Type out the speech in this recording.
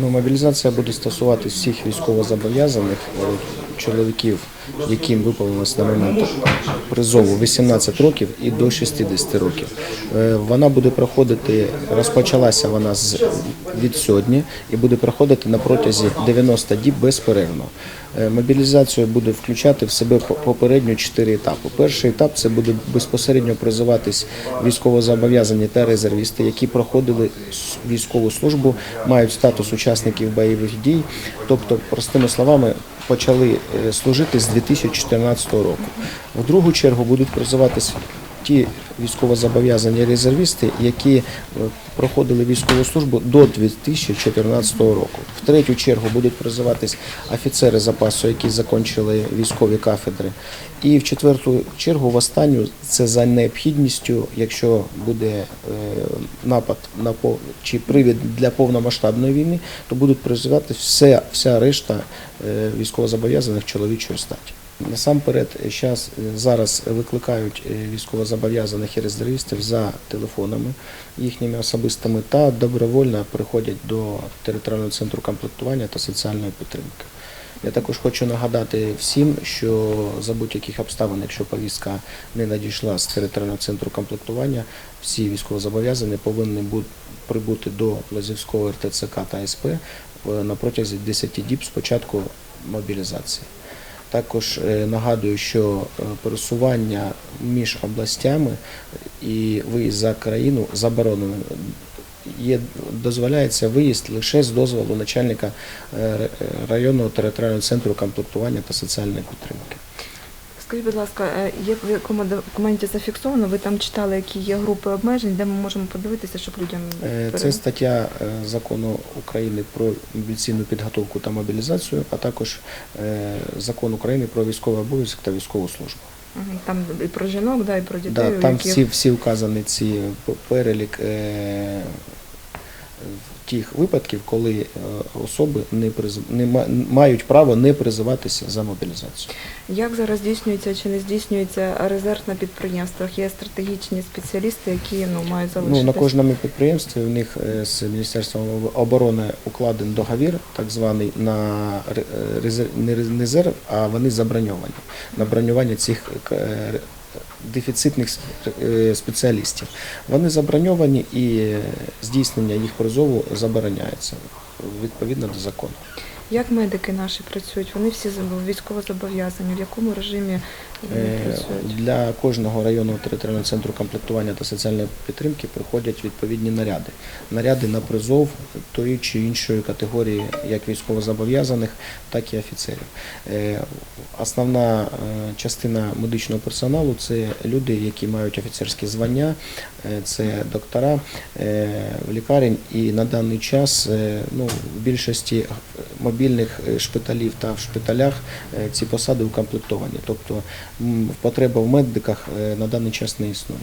Ну, мобілізація буде стосуватись всіх військовозобов'язаних чоловіків, яким виповнилось на момент призову 18 років і до 60 років. Е, Вона буде проходити, розпочалася вона від сьогодні і буде проходити на протязі 90 діб безперервно. Е, Мобілізація буде включати в себе попередньо чотири етапи. Перший етап це буде безпосередньо призиватись військовозобов'язані та резервісти, які проходили військову службу, мають статус учасників бойових дій, тобто, простими словами, почали е, служити з 2014 року. В другу чергу будуть призиватись ті військовозобов'язані резервісти, які е, проходили військову службу до 2014 року. В третю чергу будуть призиватись офіцери запасу, які закінчили військові кафедри. І в четверту чергу, в останню, це за необхідністю, якщо буде е, напад на чи привід для повномасштабної війни, то будуть призивати все, вся решта е, військовозобов'язаних чоловічої статі. Насамперед, щас, е, зараз викликають е, військовозобов'язаних і резервістів за телефонами їхніми особистими та добровольно приходять до територіального центру комплектування та соціальної підтримки. Я також хочу нагадати всім, що за будь-яких обставин, якщо повістка не надійшла з територіального центру комплектування, всі військовозобов'язані повинні прибути до Лозівського РТЦК та СП е, на протязі 10 діб з початку мобілізації. Також е, нагадую, що е, пересування між областями і виїзд за країну заборонено. Є, дозволяється виїзд лише з дозволу начальника е, районного територіального центру комплектування та соціальної підтримки. Скажіть, будь ласка, е, є в якому документі зафіксовано, ви там читали, які є групи обмежень, де ми можемо подивитися, щоб людям Е, Це стаття е, закону України про мобілізаційну підготовку та мобілізацію, а також закон України про військовий обов'язок та військову службу. Там і про жінок, да, і про дітей, Да, там всі, всі вказані ці перелік тих випадків, коли е, особи не, приз... не мають право не призиватися за мобілізацію. Як зараз здійснюється чи не здійснюється резерв на підприємствах? Є стратегічні спеціалісти, які ну мають залишитись. Ну, на кожному підприємстві у них е, з Міністерством оборони укладений договір, так званий на е, резерв, не резерв, а вони заброньовані. На бронювання цих дефіцитних е, спеціалістів. Вони заброньовані і здійснення їх призову забороняється відповідно до закону. Як медики наші працюють? Вони всі з- військово зобов'язані. В якому режимі вони Е, працюють? Для кожного районного територіального центру комплектування та соціальної підтримки приходять відповідні наряди. Наряди на призов тої чи іншої категорії, як військовозобов'язаних, так і офіцерів. Е, Основна е, частина медичного персоналу це люди, які мають офіцерські звання, це доктора лікарень, і на даний час ну, в більшості мобільних е, шпиталів та в шпиталях е, ці посади укомплектовані. Тобто потреба в медиках е, на даний час не існує.